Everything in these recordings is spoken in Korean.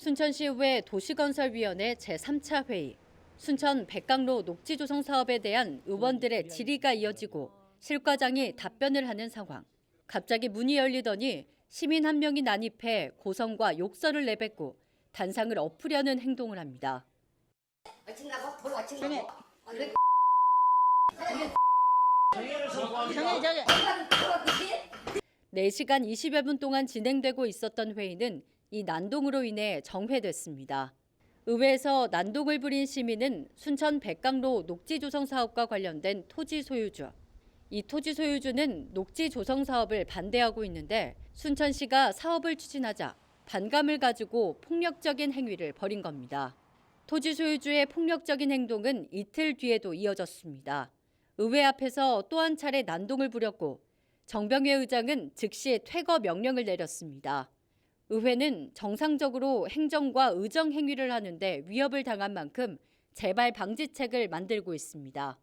순천시의회 도시건설위원회 제3차 회의. 순천 백강로 녹지 조성 사업에 대한 의원들의 질의가 이어지고 실과장이 답변을 하는 상황. 갑자기 문이 열리더니 시민 한 명이 난입해 고성과 욕설을 내뱉고 단상을 엎으려는 행동을 합니다. 아침나가 돌 아침나가 정해 저기 4시간 20여 분 동안 진행되고 있었던 회의는 이 난동으로 인해 정회됐습니다. 의회에서 난동을 부린 시민은 순천 백강로 녹지 조성 사업과 관련된 토지 소유주. 이 토지 소유주는 녹지 조성 사업을 반대하고 있는데 순천시가 사업을 추진하자 반감을 가지고 폭력적인 행위를 벌인 겁니다. 토지 소유주의 폭력적인 행동은 이틀 뒤에도 이어졌습니다. 의회 앞에서 또 한 차례 난동을 부렸고 정병회 의장은 즉시 퇴거 명령을 내렸습니다. 의회는 정상적으로 행정과 의정 행위를 하는데 위협을 당한 만큼 재발 방지책을 만들고 있습니다.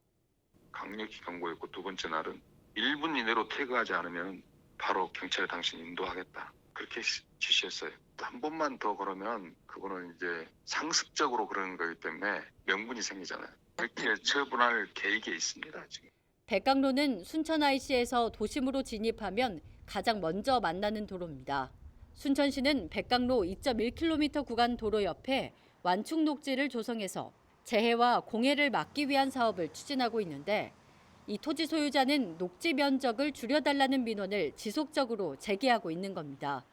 강력히 경고했고 두 번째 날은 1분 이내로 퇴거하지 않으면 바로 경찰에 당신 인도하겠다. 그렇게 시- 지시했어요. 또한 번만 더 그러면 그거는 이제 상습적으로 그러는 거기 때문에 명분이 생기잖아요. 그렇게 처분할 계획이 있습니다. 지금. 백강로는 순천 IC에서 도심으로 진입하면 가장 먼저 만나는 도로입니다. 순천시는 백강로 2.1km 구간 도로 옆에 완충 녹지를 조성해서 재해와 공해를 막기 위한 사업을 추진하고 있는데 이 토지 소유자는 녹지 면적을 줄여달라는 민원을 지속적으로 제기하고 있는 겁니다.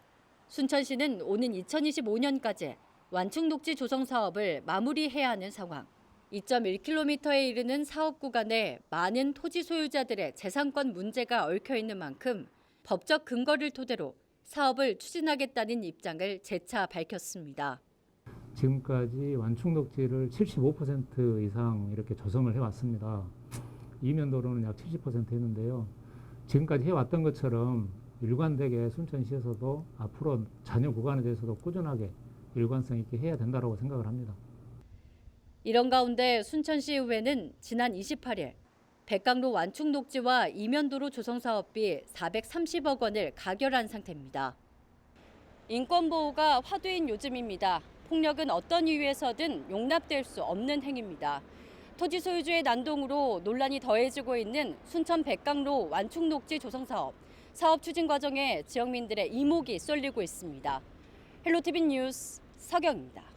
순천시는 오는 2025년까지 완충 녹지 조성 사업을 마무리해야 하는 상황. 2.1km에 이르는 사업 구간에 많은 토지 소유자들의 재산권 문제가 얽혀 있는 만큼 법적 근거를 토대로 사업을 추진하겠다는 입장을 재차 밝혔습니다. 지금까지 완충 녹지를 75% 이상 이렇게 조성을 해왔습니다. 이면도로는 약 70% 했는데요. 지금까지 해왔던 것처럼 일관되게 순천시에서도 앞으로 잔여 구간에 대해서도 꾸준하게 일관성 있게 해야 된다고 생각을 합니다. 이런 가운데 순천시 의회는 지난 28일 백강로 완충 녹지와 이면도로 조성 사업비 430억 원을 가결한 상태입니다. 인권 보호가 화두인 요즘입니다. 폭력은 어떤 이유에서든 용납될 수 없는 행위입니다. 토지 소유주의 난동으로 논란이 더해지고 있는 순천 백강로 완충 녹지 조성 사업. 사업 추진 과정에 지역민들의 이목이 쏠리고 있습니다. 헬로티비 뉴스 서경입니다.